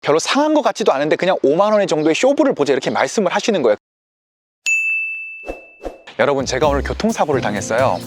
별로 상한 것 같지도 않은데 그냥 5만 원의 정도의 쇼부를 보자 이렇게 말씀을 하시는 거예요. 여러분 제가 오늘 교통사고를 당했어요.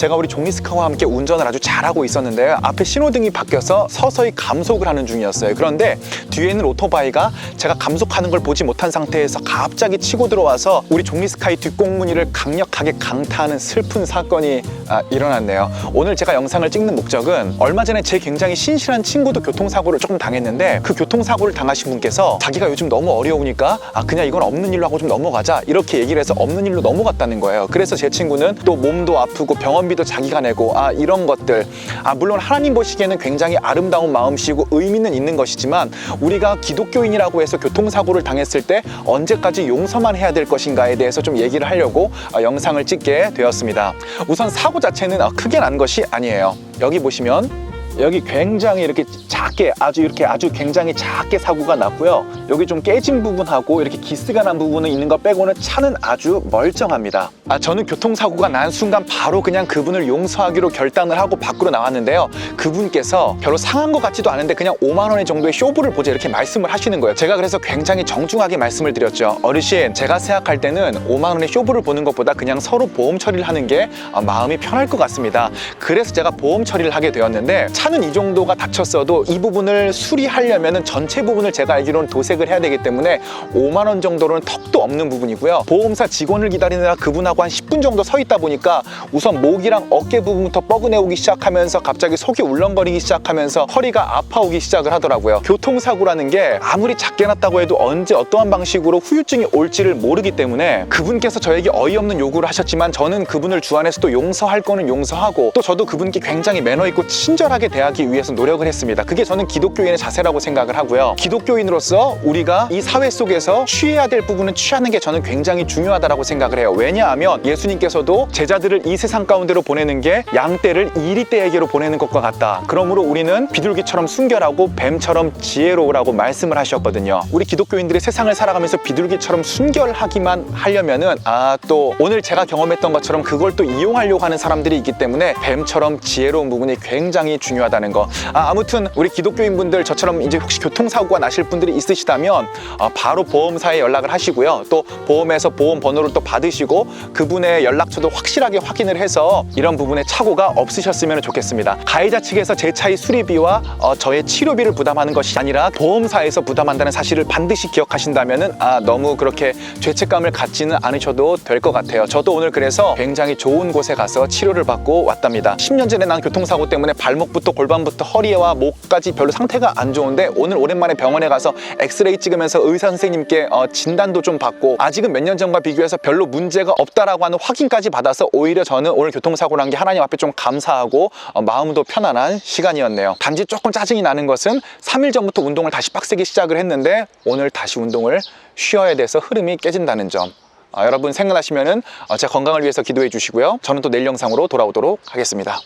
제가 우리 종리스카와 함께 운전을 아주 잘하고 있었는데요. 앞에 신호등이 바뀌어서 서서히 감속을 하는 중이었어요. 그런데 뒤에 있는 오토바이가 제가 감속하는 걸 보지 못한 상태에서 갑자기 치고 들어와서 우리 종리스카의 뒷공무니를 강력하게 강타하는 슬픈 사건이 아, 일어났네요. 오늘 제가 영상을 찍는 목적은 얼마 전에 제 굉장히 신실한 친구도 교통사고를 조금 당했는데 그 교통사고를 당하신 분께서 자기가 요즘 너무 어려우니까 아 그냥 이건 없는 일로 하고 좀 넘어가자 이렇게 얘기를 해서 없는 일로 넘어갔다는 거예요. 그래서 제 친구는 또 몸도 아프고 병원 비도 자기가 내고 아 이런 것들 아 물론 하나님 보시기에는 굉장히 아름다운 마음씨고 의미는 있는 것이지만 우리가 기독교인이라고 해서 교통사고를 당했을 때 언제까지 용서만 해야 될 것인가에 대해서 좀 얘기를 하려고 아, 영상을 찍게 되었습니다. 우선 사고 자체는 아, 크게 난 것이 아니에요. 여기 보시면 여기 굉장히 이렇게 작게 아주 이렇게 아주 굉장히 작게 사고가 났고요. 여기 좀 깨진 부분하고 이렇게 기스가 난 부분은 있는 것 빼고는 차는 아주 멀쩡합니다. 아 저는 교통사고가 난 순간 바로 그냥 그분을 용서하기로 결단을 하고 밖으로 나왔는데요. 그분께서 별로 상한 것 같지도 않은데 그냥 5만 원의 정도의 쇼부를 보자 이렇게 말씀을 하시는 거예요. 제가 그래서 굉장히 정중하게 말씀을 드렸죠. 어르신 제가 생각할 때는 5만 원의 쇼부를 보는 것보다 그냥 서로 보험 처리를 하는 게 아, 마음이 편할 것 같습니다. 그래서 제가 보험 처리를 하게 되었는데 차는 이 정도가 다쳤어도 이 부분을 수리하려면 전체 부분을 제가 알기로는 도색을 해야 되기 때문에 5만 원 정도로는 턱도 없는 부분이고요. 보험사 직원을 기다리느라 그분하고 한 10분 정도 서 있다 보니까 우선 목이랑 어깨 부분부터 뻐근해오기 시작하면서 갑자기 속이 울렁거리기 시작하면서 허리가 아파오기 시작을 하더라고요. 교통사고라는 게 아무리 작게 났다고 해도 언제 어떠한 방식으로 후유증이 올지를 모르기 때문에 그분께서 저에게 어이없는 요구를 하셨지만 저는 그분을 주안에서 또 용서할 거는 용서하고 또 저도 그분께 굉장히 매너 있고 친절하게 대하기 위해서 노력을 했습니다. 그게 저는 기독교인의 자세라고 생각을 하고요. 기독교인으로서 우리가 이 사회 속에서 취해야 될 부분은 취하는 게 저는 굉장히 중요하다고 생각을 해요. 왜냐하면 예수님께서도 제자들을 이 세상 가운데로 보내는 게 양떼를 이리 떼에게로 보내는 것과 같다. 그러므로 우리는 비둘기처럼 순결하고 뱀처럼 지혜로우라고 말씀을 하셨거든요. 우리 기독교인들이 세상을 살아가면서 비둘기처럼 순결하기만 하려면은 아 또 오늘 제가 경험했던 것처럼 그걸 또 이용하려고 하는 사람들이 있기 때문에 뱀처럼 지혜로운 부분이 굉장히 중요 하다는 거. 아, 아무튼 우리 기독교인 분들 저처럼 이제 혹시 교통사고가 나실 분들이 있으시다면 아, 바로 보험사에 연락을 하시고요. 또 보험에서 보험 번호를 또 받으시고 그분의 연락처도 확실하게 확인을 해서 이런 부분에 착오가 없으셨으면 좋겠습니다. 가해자 측에서 제 차의 수리비와 어, 저의 치료비를 부담하는 것이 아니라 보험사에서 부담한다는 사실을 반드시 기억하신다면은 아, 너무 그렇게 죄책감을 갖지는 않으셔도 될 것 같아요. 저도 오늘 그래서 굉장히 좋은 곳에 가서 치료를 받고 왔답니다. 10년 전에 난 교통사고 때문에 발목부터 골반부터 허리와 목까지 별로 상태가 안 좋은데 오늘 오랜만에 병원에 가서 엑스레이 찍으면서 의사 선생님께 어, 진단도 좀 받고 아직은 몇 년 전과 비교해서 별로 문제가 없다라고 하는 확인까지 받아서 오히려 저는 오늘 교통사고 난게 하나님 앞에 좀 감사하고 어, 마음도 편안한 시간이었네요. 단지 조금 짜증이 나는 것은 3일 전부터 운동을 다시 빡세게 시작을 했는데 오늘 다시 운동을 쉬어야 돼서 흐름이 깨진다는 점. 아, 여러분 생각나시면은 어, 제 건강을 위해서 기도해 주시고요. 저는 또 내일 영상으로 돌아오도록 하겠습니다.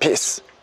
피스.